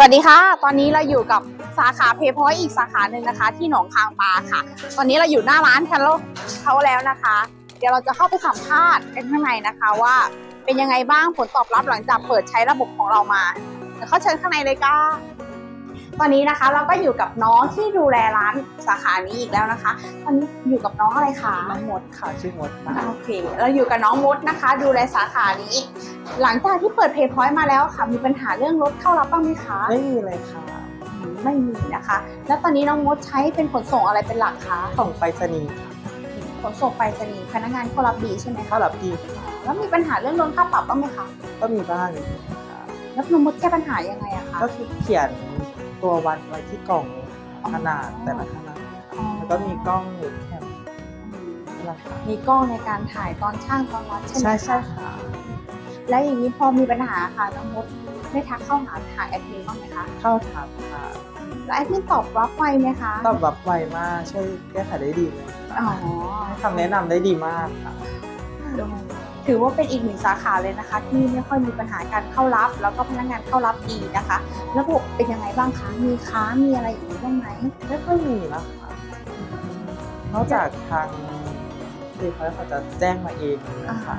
สวัสดีค่ะ ตอนนี้เราอยู่กับสาขาเพย์พอยต์อีกสาขาหนึ่งนะคะ ที่หนองคางปลาค่ะ ตอนนี้เราอยู่หน้าร้านแคลโลเขาแล้วนะคะ เดี๋ยวเราจะเข้าไปสัมภาษณ์กันข้างในนะคะว่าเป็นยังไงบ้างผลตอบรับหลังจากเปิดใช้ระบบของเรามาเดี๋ยวเข้าเชิญข้างในเลยค่ะ ตอนนี้นะคะเราก็อยู่กับน้องที่ดูแลร้านสาขานี้อีกแล้วนะคะตอนนี้อยู่กับน้องอะไรคะน้องมดค่ะชื่อมดค่ะโอเค เราอยู่กับน้องมดนะคะ ดูแลสาขานี้ หลังจากที่เปิดเพย์พอยต์มาแล้วค่ะ มีปัญหาเรื่องรถเข้ารับบ้างไหมคะไม่มีเลยค่ะ ไม่มีนะคะ แล้วตอนนี้น้องมดใช้เป็นขนส่งอะไรเป็นหลักคะส่งไปรษณีย์ค่ะขนส่งไปรษณีย์พนักงานเขารับดีใช่ไหมถ้าคะรับดีค่ะแล้วมีปัญหาเรื่องโดนค่าปรับบ้างไหมคะก็มีบ้างนิดนึงค่ะแล้วน้องมดแก้ปัญหายังไงอะคะก็คือเขียน ตัววัดไว้ที่กล่องขนาดแต่ละขนาดค่ะแล้วก็มีกล้องหรือแคมราคามีกล้องในการถ่ายตอนช่างตอนวัดใช่ไหมใช่คะใช่ค่ะ แล้วอย่างนี้พอมีปัญหาค่ะน้องมดได้ทักเข้าหาหาแอดมินบ้างไหมคะเข้าถามค่ะแล้วแอดมินตอบรับไวไหมคะตอบรับไวมากช่วยแก้ไขได้ดีเลยอ๋อให้คำแนะนำได้ดีมากค่ะ ถือว่าเป็นอีกหนึ่งสาขาเลยนะคะ ที่ไม่ค่อยมีปัญหาการเข้ารับ แล้วก็พนักงานเข้ารับดีนะคะ ระบบเป็นยังไงบ้างคะมีค้ามีอะไรอย่างนี้บ้างไหมไม่ค่อยมีนะคะนอกจากทางเด็กเขาจะแจ้งมาเองนะคะ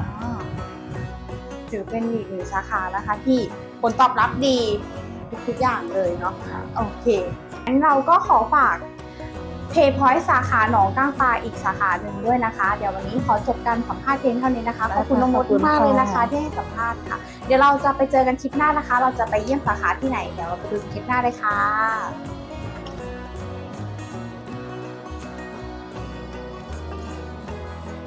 ถือเป็นอีกหนึ่งสาขานะคะ ที่ผลตอบรับดีทุกๆอย่างเลยเนาะค่ะโอเคงั้นเราก็ขอฝาก เพย์พอยต์สาขาหนองก้างปลาอีกสาขาหนึ่งด้วยนะคะ เดี๋ยววันนี้ขอจบการสัมภาษณ์เพียงเท่านี้นะคะ ขอบคุณน้องมดมากเลยนะคะที่ให้สัมภาษณ์ค่ะ เดี๋ยวเราจะไปเจอกันคลิปหน้านะคะ เราจะไปเยี่ยมสาขาที่ไหน เดี๋ยวเราไปดูคลิปหน้าเลยค่ะ